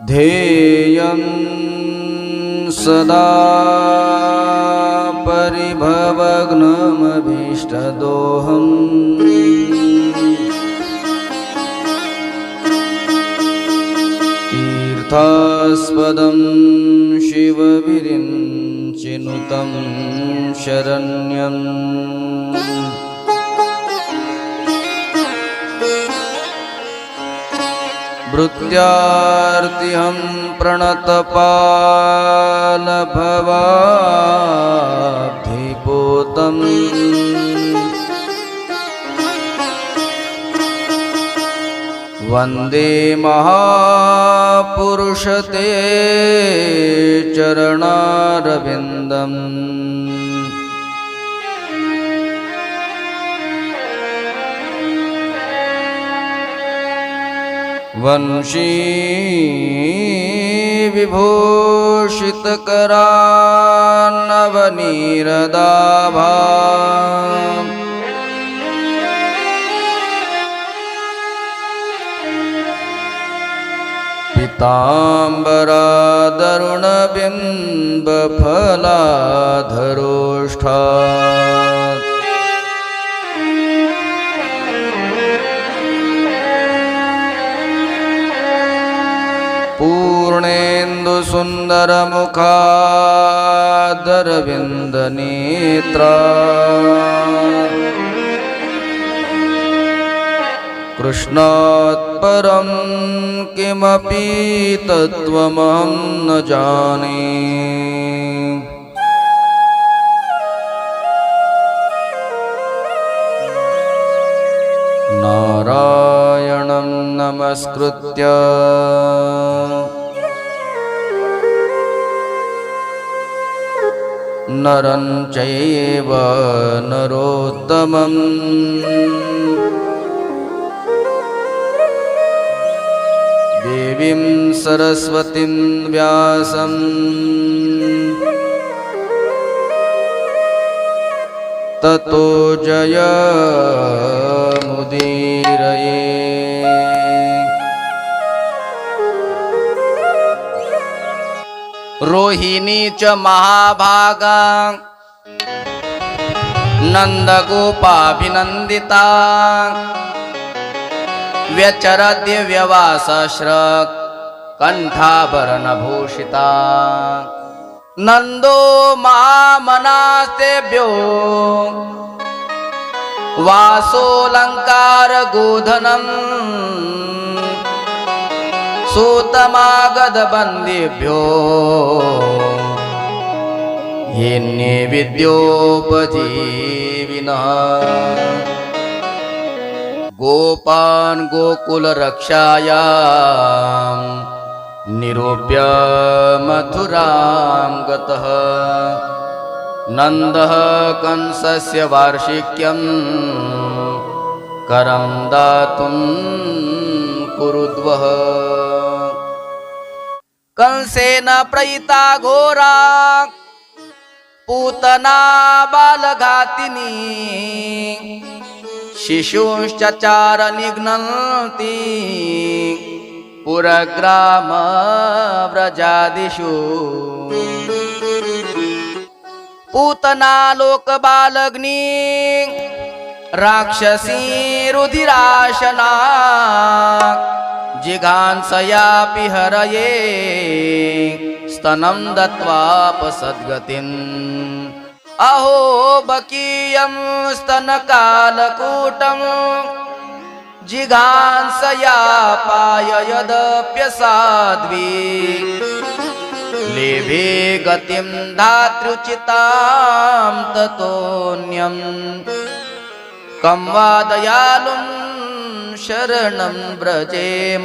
ध्येयं सदा परिभवग्नमभीष्टदोहम् तीर्थास्पदं शिवविरिञ्चिनुतं शरण्यम् भृत्यार्तिहं प्रणतपालभवाब्धिपोतम् वन्दे महापुरुषते चरणारविन्दम् वंशी विभूषितकरान्नवनीरदाभा पीताम्बरादरुणबिम्बफलाधरोष्ठा पूर्णेन्दुसुन्दरमुखादरविन्दनेत्रा कृष्णात् परं किमपि तत्त्वमहं न जाने। नारायणं नमस्कृत्य नरं चैव नरोत्तमम्। देवीं सरस्वतीं व्यासम्। ततो जयमुदीरये रोहिणी च महाभागा। नन्दगोपाभिनन्दिता। कण्ठाभरणभूषिता। नन्दो मामनास्तेभ्यो। वासोऽलङ्कारगोधनम्। सूतमागधबन्दिभ्यो येन्ये विद्योपजीविनः। गोपान् गोकुलरक्षायां निरूप्य मथुरां गतः। नन्दः कंसस्य वार्षिक्यं करं दातुं कुरुद्वः कंसेन प्रयिता घोरा पूतना बालघातिनी शिशुश्चचार निघ्नन्ति पुरग्रामव्रजादिषु पूतना लोकबालग्नि राक्षसी रुधिराशना जिघांसयापि हरये स्तनं दत्वापसद्गतिम् अहो बकीयं स्तनकालकूटम् जिघांसया पाययदप्यसाध्वी लेभे गतिं धातृचितां ततोऽन्यं कं वा दयालुं शरणं व्रजेम।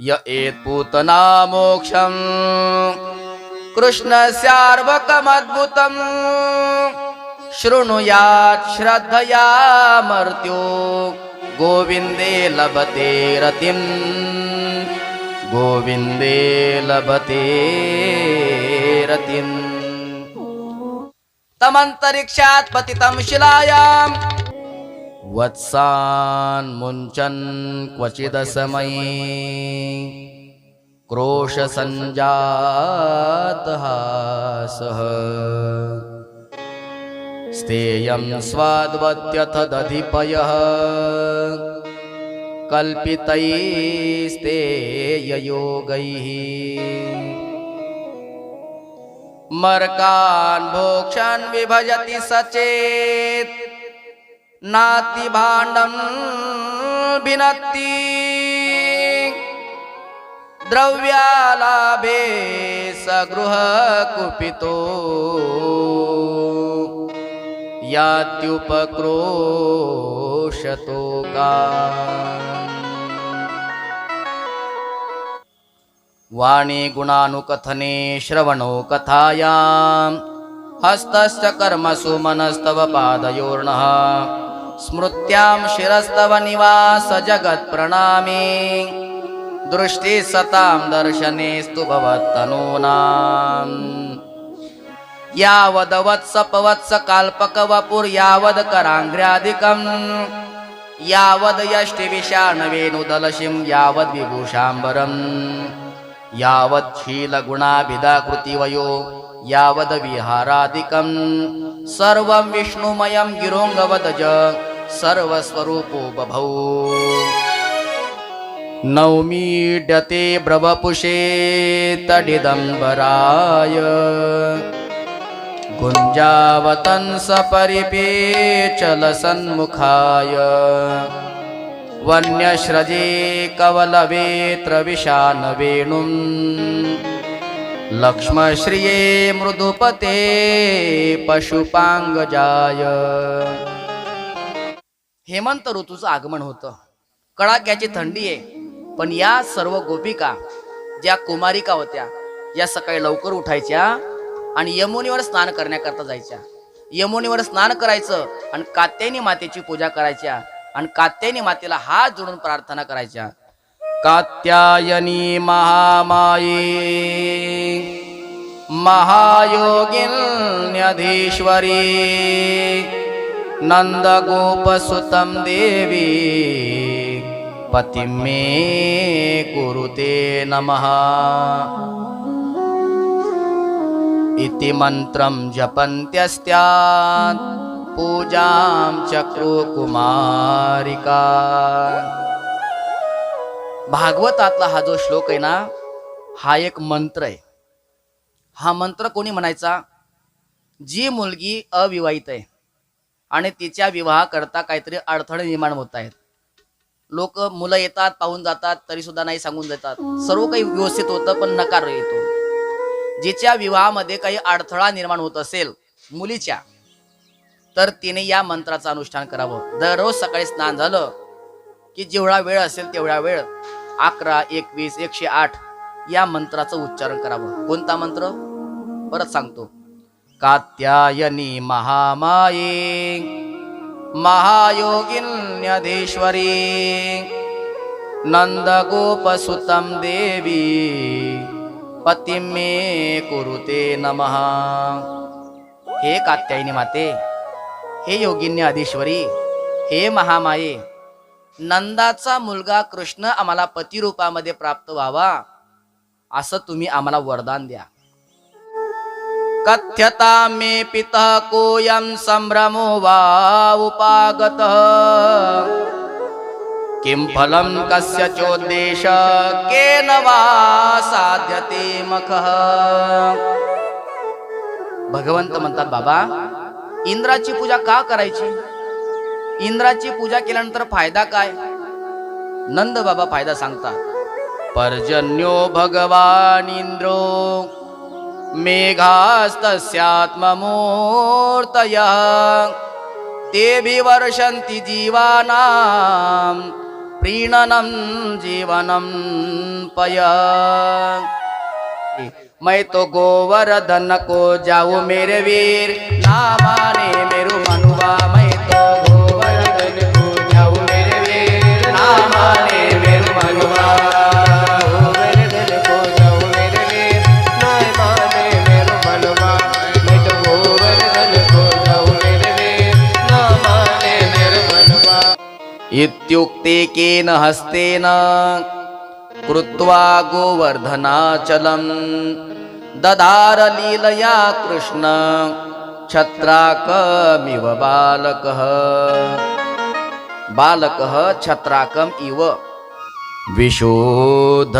य एत्पूतना मोक्षम् कृष्णस्यार्वकमद्भुतं। शृणुयात् श्रद्धया मर्त्यो। गोविन्दे लभते रतिं। गोविन्दे लभते रतिम् तमन्तरिक्षात् पतितं शिलायां। वत्सान् मुञ्चन् क्वचिदसमये क्रोशसञ्जातः सः। स्तेयं स्वाद्वत्यथ दधिपयः कल्पितैस्तेययोगैः मर्कान् भोक्षान् विभजति सचेत्। नातिभाण्डं भिनत्ति। द्रव्यालाभे स गृहकुपितो वाणी गुणानुकथने श्रवणो कथायां हस्तश्च कर्मसु मनस्तव पादयोर्णः। स्मृत्यां शिरस्तव निवास जगत्प्रणामे दृष्टि सतां दर्शनेस्तु भवत्तनूनाम् यावद वत्सपवत्स काल्पक वपुर्यावद कराङ्घ्र्यादिकम् यावद यष्टिविषाणवेणुदलशिं यावद् शीलगुणाभिधाकृतिवयो यावद विहारादिकं सर्वं विष्णुमयं गिरोङ्गवदज सर्वस्वरूपो बभौ नौमीड्यते ब्रवपुषे तडिदम्बराय गुञ्जावतन् सपरिपेचलसन्मुखाय वन्यश्रजे कवलवेत्रविशानवेणुं लक्ष्मश्रिये मृदुपते पशुपांगजाय। हेमंत ऋतूचं आगमन होतं. कडाक्याची थंडी आहे पण या सर्व गोपिका ज्या कुमारिका होत्या या सकाळी लवकर उठायच्या आणि यमुनीवर स्नान करण्याकरता जायच्या. यमुनीवर स्नान करायचं आणि कात्यायनी मातेची पूजा करायच्या आणि कात्यायनी मातेला हात जोडून प्रार्थना करायच्या. कात्यायनी महामाये महायोगिन्यधीश्वरी नन्दगोपसुतं देवी पतिं मे कुरुते नमः. इति मन्त्रं जपन्त्यस्त्यात् पूजां चक्रो कुमारिका। भागवतातला हा जो श्लोक आहे ना हा एक मंत्र आहे. हा मंत्र कोणी म्हणायचा? जी मुलगी अविवाहित आहे आणि तिच्या विवाहाकरता काहीतरी अडथळे निर्माण होत आहेत. लोक मुलं येतात पाहून जातात तरी सुद्धा नाही सांगून देतात. सर्व काही व्यवस्थित होतं पण नकार येतो. जिच्या विवाहामध्ये काही अडथळा निर्माण होत असेल मुलीच्या तर तिने या मंत्राचं अनुष्ठान करावं. दररोज सकाळी स्नान झालं की जेवढा वेळ असेल तेवढा वेळ. अकरा एकवीस एकशे आठ या मंत्राचं उच्चारण करावं. कोणता मंत्र? परत सांगतो. कात्यायनी महामाये महायोगिन्यधीश्वरी नन्दगोपसुतं देवी पतिं मे कुरुते नमः. हे कात्यायनी माते हे योगिन्य अधीश्वरी हे महामाये नंदाचा मुलगा कृष्ण आम्हाला पतिरूपामध्ये प्राप्त व्हावा असं तुम्ही आम्हाला वरदान द्या. कथ्यता मे पितः कोयम संभ्रमो वा उपागत। किं फलं कस्य चोद्देश केन वा साध्यते मख। भगवंत म्हणतात बाबा इंद्राची पूजा का करायची? इंद्राची पूजा केल्यानंतर फायदा काय? नंद बाबा फायदा सांगतात. पर्जन्यो भगवान इंद्रो मेघास्तस्यात्ममूर्तय तेभिवर्षन्ति जीवानां प्रीणनं जीवनं पय। मैं तो गोवर्धन को जाऊँ मेरे वीर। ना माने मेरू मनुआ मैं तो गोवर्धन को जाऊँ मेरे वीर। ना मनुआ को जाऊँ मेरे वीर। ना मनुआ तो ना इत्युक्ते केन हस्तेन कृत्वा गोवर्धनाचलं ददार लीलया कृष्ण छत्राकमिव बालकः। बालकः छत्राकम् इव। विशोधसत्त्वं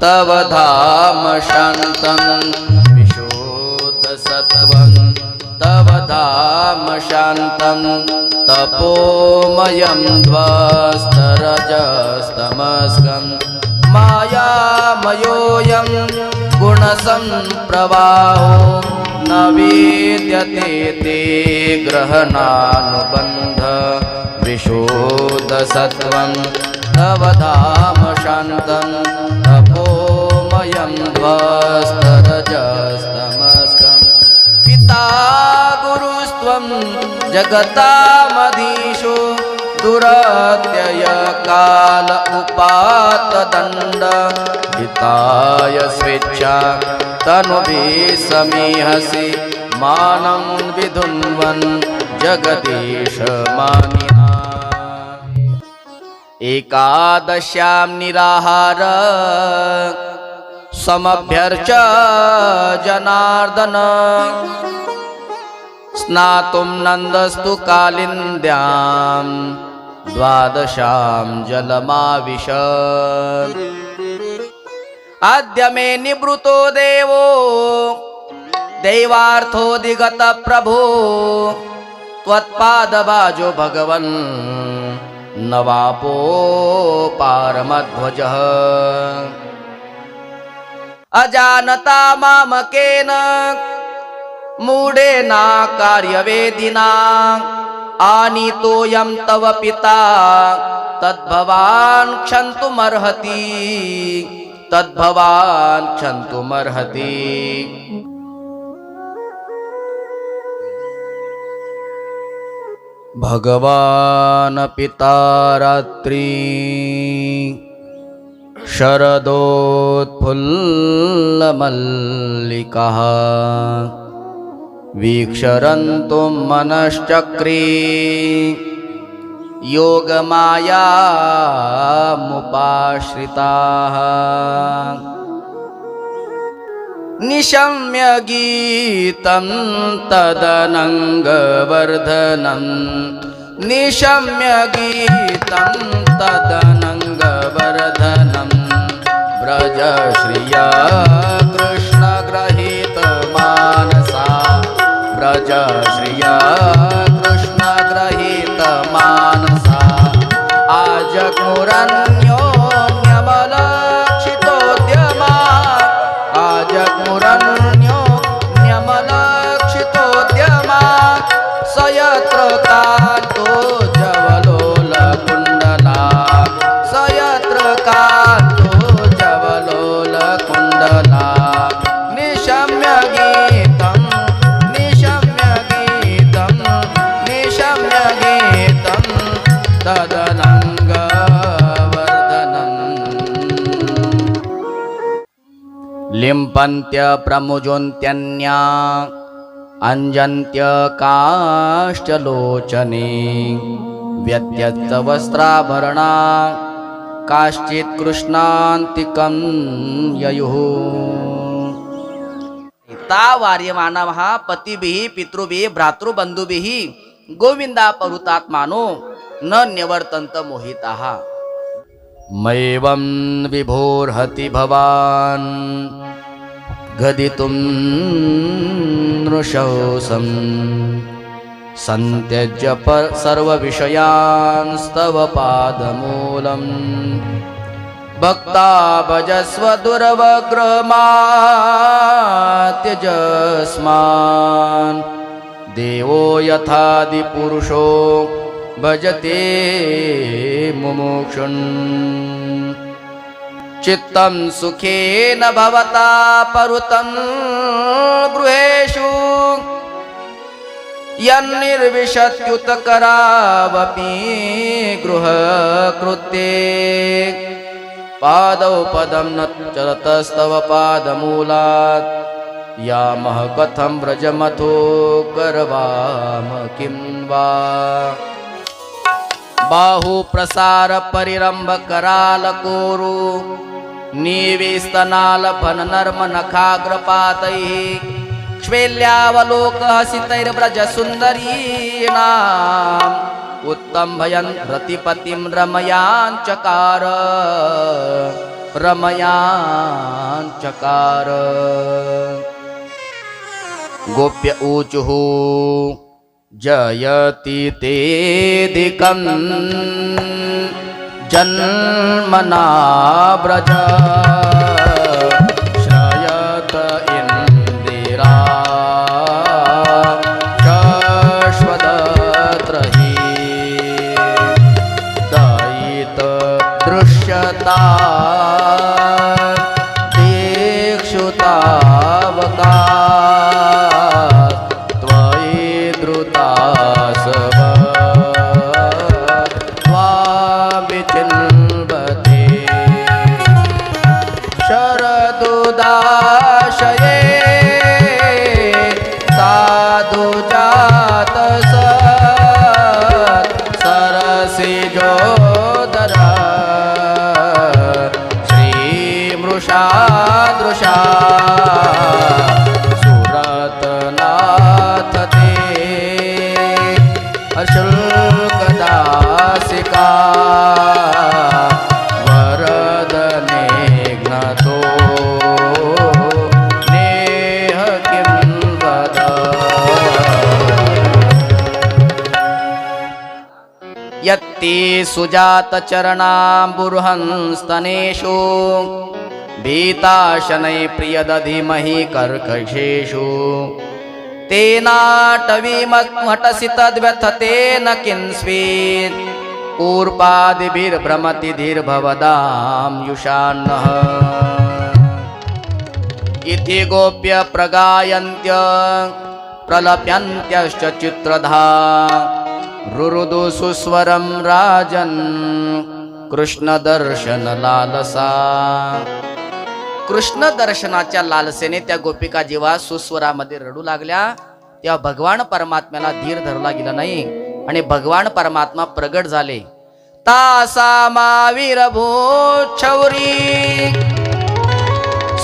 तव धाम शान्तं विशोधसत्त्वं तव धाम शान्तं तपोमयं ध्वस्तरजस्तमस्कं मायामयोऽयं गुणसम्प्रवाहो न विद्यते ते ग्रहणानुबन्ध विशोधसत्त्वं तव धाम शान्तं तपोमयं ध्वस्तरजस्तमस्कम् जगतामधीशो दुरत्ययकाल उपातदण्ड हिताय स्वेच्छा तनुभिः समीहसि मानं विधुन्वन् जगदीश मानिना। एकादश्यां निराहार समभ्यर्च जनार्दन स्नातुं नन्दस्तु कालिन्द्यां द्वादशां जलमाविश अद्य मे निवृतो देवो दैवार्थोऽधिगतप्रभो त्वत्पादबाजो भगवन् नवापो पारमध्वजः। अजानता मामकेन मूढेना कार्यवेदिना। आनीतोऽयं तव पिता। तद्भवान् क्षन्तुमर्हति। तद्भवान् क्षन्तुमर्हति। भगवान् पिता रात्री शरदोत्फुल्लमल्लिकः वीक्षरन्तुं मनश्चक्रे। योगमायामुपाश्रिताः। निशम्य गीतं तदनङ्गवर्धनं। निशम्य गीतं तदनङ्गवर्धनं। व्रजश्रिया व्रजश्रिया लिम्पन्त्य प्रमुजोन्त्यन्या अञ्जन्त्य काश्चलोचने व्यत्यस्तवस्त्राभरणा काश्चित् कृष्णान्तिकं ययुः। ता वार्यमानवः पतिभिः पितृभिः भ्रातृबन्धुभिः गोविन्दापहृतात्मानो न न्यवर्तन्त मोहिताः। मैवं विभोर्हति भवान्। गदितुं नृशंसं सन्त्यज्य पर सर्वविषयांस्तव पादमूलम्। भक्ता भजस्व दुर्वग्रमात्यजस्मान् देवो यथादिपुरुषो भजते मुमुक्षुन्। चित्तं सुखेन भवता परुतं गृहेषु। यन्निर्विशत्युतकरावपि गृहकृत्ये। पादौ पदं न चलतस्तव पादमूलात्। यामः कथं व्रजमथो करवाम किं वा बाहू प्रसार परिरंभ कराल कोरू निवेस्तनाल फन नर्म नखाग्र पातै श्वेल्यावलोक हसितैर्व्रज सुन्दरीणाम् उत्तम भयन् रतिपतिं रमयाञ्चकार। रमयाञ्चकार। गोप्य ऊचुः जयति तेदिकं जन्मना व्रज श्रयत श्रीमृषादृशा सुरतनाथ ते। अशुल्कदासिका वरदने ज्ञतो। नेह किं वद? यत्ते सुजातचरणाम्बुर्हंस्तनेषु भीताशनै प्रियदधिमहि कर्कशेषु तेनाटवीमट्टसि तद्व्यथतेन किन्स्वीन्। पूर्पादिभिर्भ्रमति धीर्भवदां युषान्नः इति गोप्य प्रगायन्त्य प्रलप्यन्त्यश्च चित्रधा। रुरुदु सुस्वरं राजन् कृष्णदर्शनलालसा कृष्ण दर्शनाच्या लालसेने त्या गोपिका जीवा सुस्वरामध्ये रडू लागल्या तेव्हा भगवान परमात्म्याला धीर धरला गेला नाही आणि भगवान परमात्मा प्रगट झाले. तासा मावीर छौरी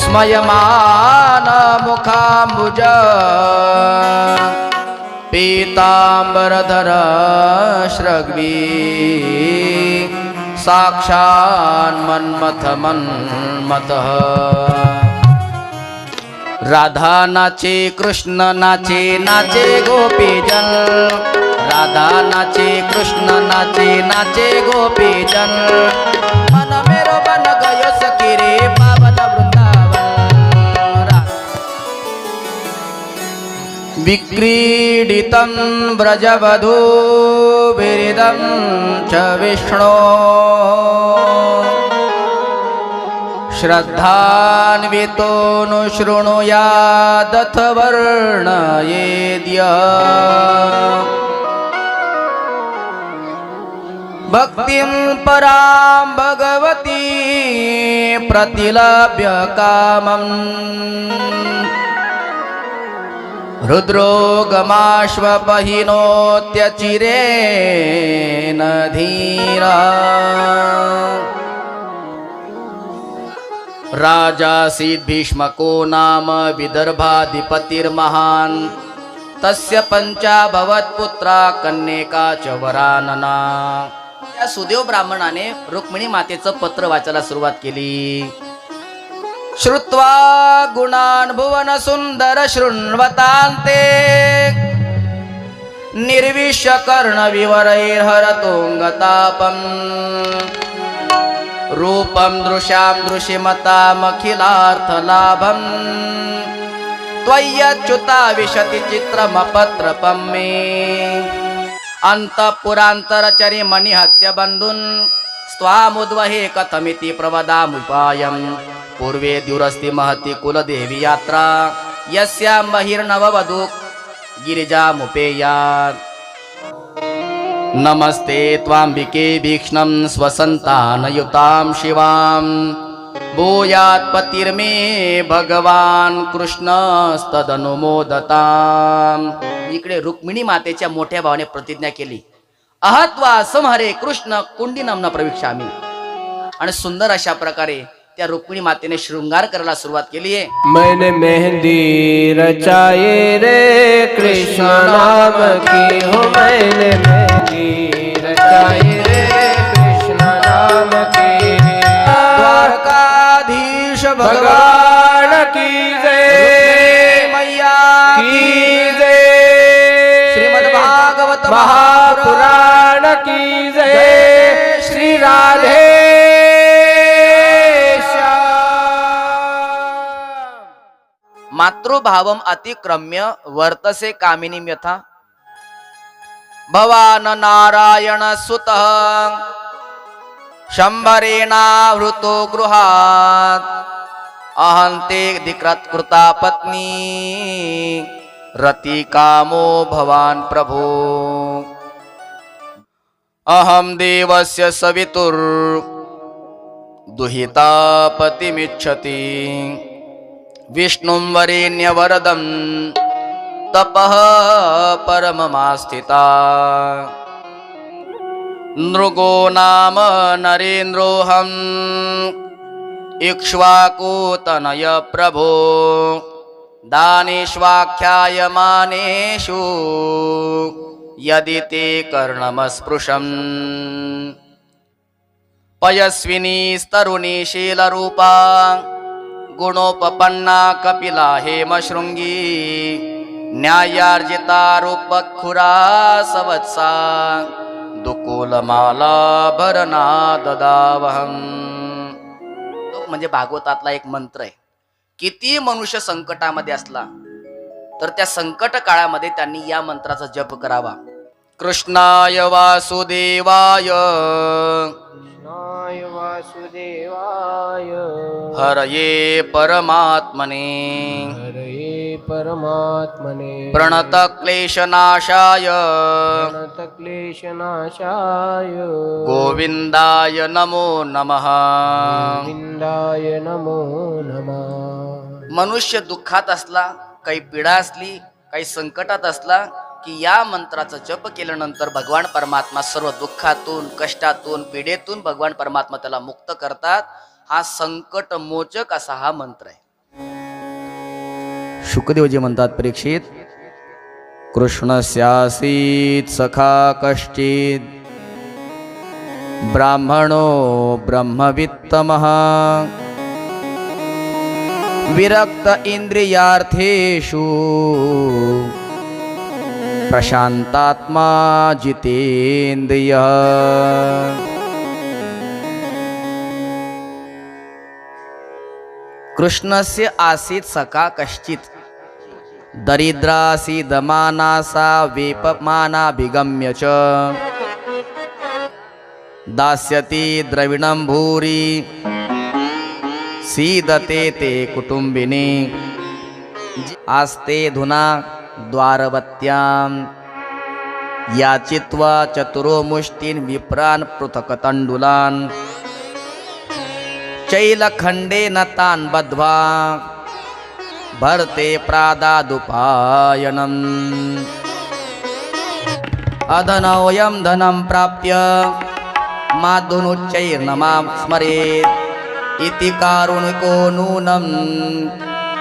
स्मयमान मुखाम्बुज पीतांबरधर श्रग्वी। साक्षान्मन्मथ मन्मथः राधा नाचे कृष्ण नाचे नाचे गोपीजन। राधा नाचे कृष्ण नाचे नाचे गोपीजन। मन मेरो बन गयो सखी रे पावन वृंदावन रा- विक्रीडितं व्रजवधूभिरिदं च विष्णो। श्रद्धान्वितोऽनुशृणुयादथ वर्णयेद्य भक्तिं परां भगवती प्रतिलभ्य कामम्। हृद्रोगमाश्वपहिनोत्यचिरेण धीरा। राजासीत् भीष्मको नाम विदर्भाधिपतिर्महान्। तस्य पञ्चाभवत्पुत्रा कन्येका च वरानना। या सुदेव ब्राह्मणाने रुक्मिणी मातेचं पत्र वाचायला सुरुवात केली। श्रुत्वा गुणान् भुवन सुंदर शृण्वतान्ते। निर्विश्य कर्णविवरैर्हरतोङ्गतापम् रूपं दृशां दृशिमतामखिलार्थलाभम्। त्वय्यच्युता विशति चित्रमपत्रपं मे। अन्तःपुरान्तरचरि मणिहत्य बन्धुन् स्वामुद्वहे कथमिति प्रवदामुपायम्। पूर्वे द्युरस्ति महति कुलदेवी यात्रा यस्यां बहिर्नववधू गिरिजामुपेयात् नमस्ते त्वाम्बिके भीक्ष्णं स्वसन्तानयुतां शिवां। भूयात्पतिर्मे भगवान कृष्णस्तदनुमोदताम। इकडे रुक्मिणी मातेच्या मोठ्या भावाने प्रतिज्ञा केली अहत्वा समहरे कृष्ण कुंडी नामना प्रविक्षामी. आणि सुंदर अशा प्रकारे त्या रुक्मिणी मातेने शृंगार करायला सुरुवात केली आहे. मैंने मेहंदी रचाये रे कृष्ण नाम की हो मैंने। भगवान की जय। मैया की जय। श्रीमद् भागवत महापुराण की जय। श्री राधे मातृभावम अतिक्रम्य वर्तसे कामिनी यथा। भवान नारायण सुत शंभरेणावृतो गृहात। अहंते कृता पत्नी। रती कामो भवान प्रभो। अहम देवस्य सवितुर दुहिता पतिमिच्छति विष्णुं वरेण्यवरदं तपः परममास्थिता नृगो नाम नरेन्द्रोऽहम्। इक्ष्वाकुतनय प्रभो। दानेष्वाख्यायमानेषु। यदि ते कर्णमस्पृशम्। पयस्विनी शीलरूपा। गुणोपपन्ना कपिला हेमशृङ्गी न्यायार्जिता रूपखुरा सवत्सा। दुकुलमाला भरणा ददावहम। तो म्हणजे भागवतातला एक मंत्र आहे. किती मनुष्य संकटामध्ये असला तर त्या संकट काळामध्ये त्यांनी या मंत्राचा जप करावा. कृष्णाय वासुदेवाय। कृष्णाय वासुदेवाय। हरये परमात्मने। हरे परमात्मने। प्रणत क्लेशनाशाय क्लेशनाशाय गोविंदाय नमो नमः। गोविंदाय नमो नमः। मनुष्य दुःखात असला काही पीडा असली काही संकटात असला की या मंत्राचा जप केल्यानंतर भगवान परमात्मा सर्व दुःखातून कष्टातून पिढेतून भगवान परमात्मा त्याला मुक्त करतात. हा संकट मोचक असा हा मंत्र आहे. शुकदेवजी म्हणतात परीक्षित कृष्णस्यासीत सखा कश्चित ब्राह्मणो ब्रह्मवित्तम विरक्त इंद्रियार्थेषु प्रशांतात्मा जितेंद्रिय कृष्णस्य आसीत सका कश्चित। दरिद्रासी दमानासा वेपमानाभिगम्य च। दास्यति द्रविणं भूरि। सीदते ते कुटुंबिनी आस्ते धुना द्वारवत्यां याचित्वा चतुरो मुष्टीन् विप्रान् पृथक् तण्डुलान् चैलखण्डेन तान् बद्ध्वा भर्ते प्रादादुपायनम्। अधनोऽयं धनं प्राप्य माधुनुच्चैर्नमां स्मरेत् इति कारुणिको नूनं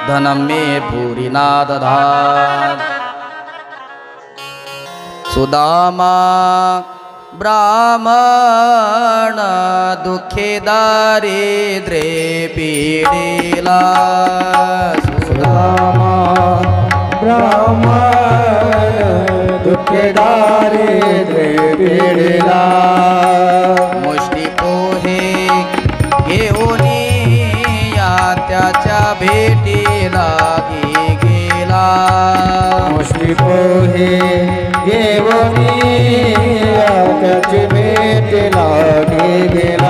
धनं मे भूरिना दधात् सुदामा ब्राह्मण दुःखे दारिद्रे पीडिला। सुदामा ब्राह्मण दुःखेदारे पीडिला। मुष्टी पोहे घेऊनी त्याची भेट लागे गेला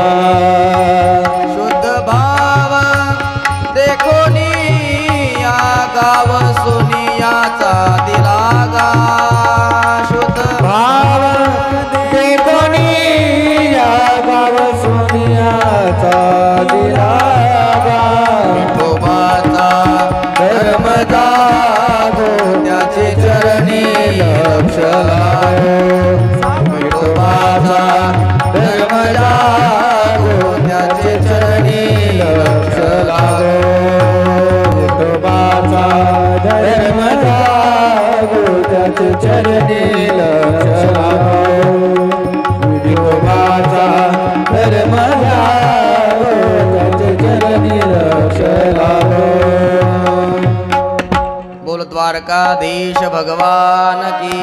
बोल द्वारकाधीश भगवान की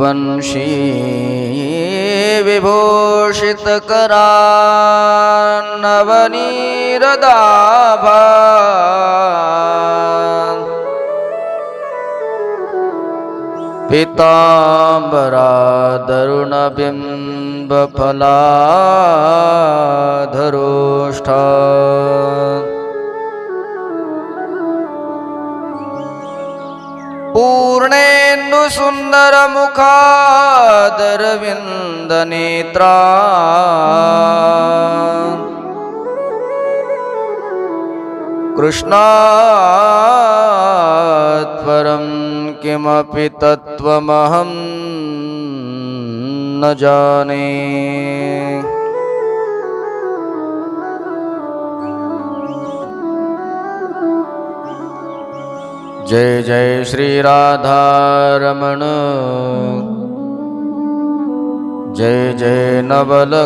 वंशी विभूषित करा नवनीरदाभा। पीताम्बरा दरुणबिम्बफलाधरोष्ठ नेत्र कृष्णा किमपि तत्त्वमहं न जाने। जय जय श्री राधारमण। जय जय नवल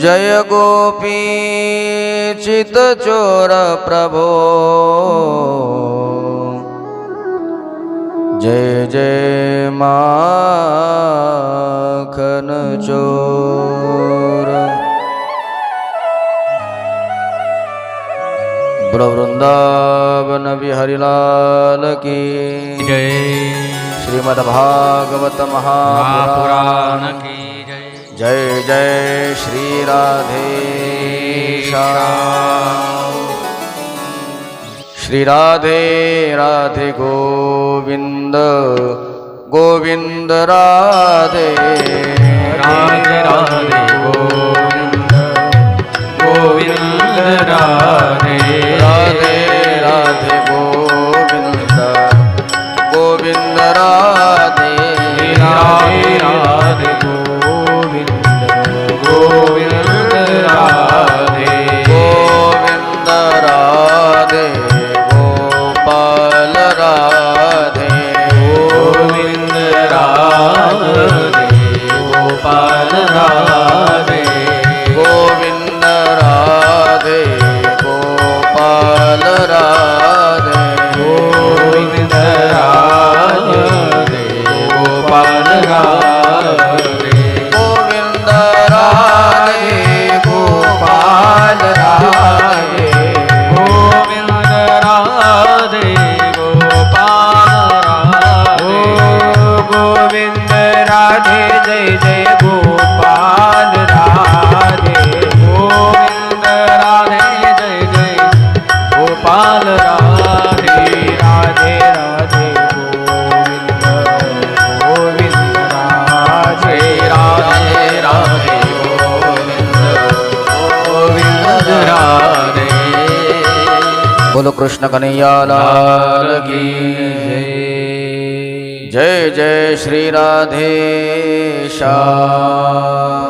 જય ગોપી ચિત ચોર પ્રભો. જય જય માખન ચોર. વૃંદાવન વિહરિલાલ કી જય. શ્રીમદ ભાગવત મહાપુરાણ કી જય. जय जय श्री राधे श्री राधे राधे गोविंद गोविंद राधे। राधे राधे गोविंद गोविंद राधे। राधे राधे गोविंद गोविंद राधे। राधे राधे बोलो कृष्ण कन्हैया लाल की जय। जय श्री राधे श्याम।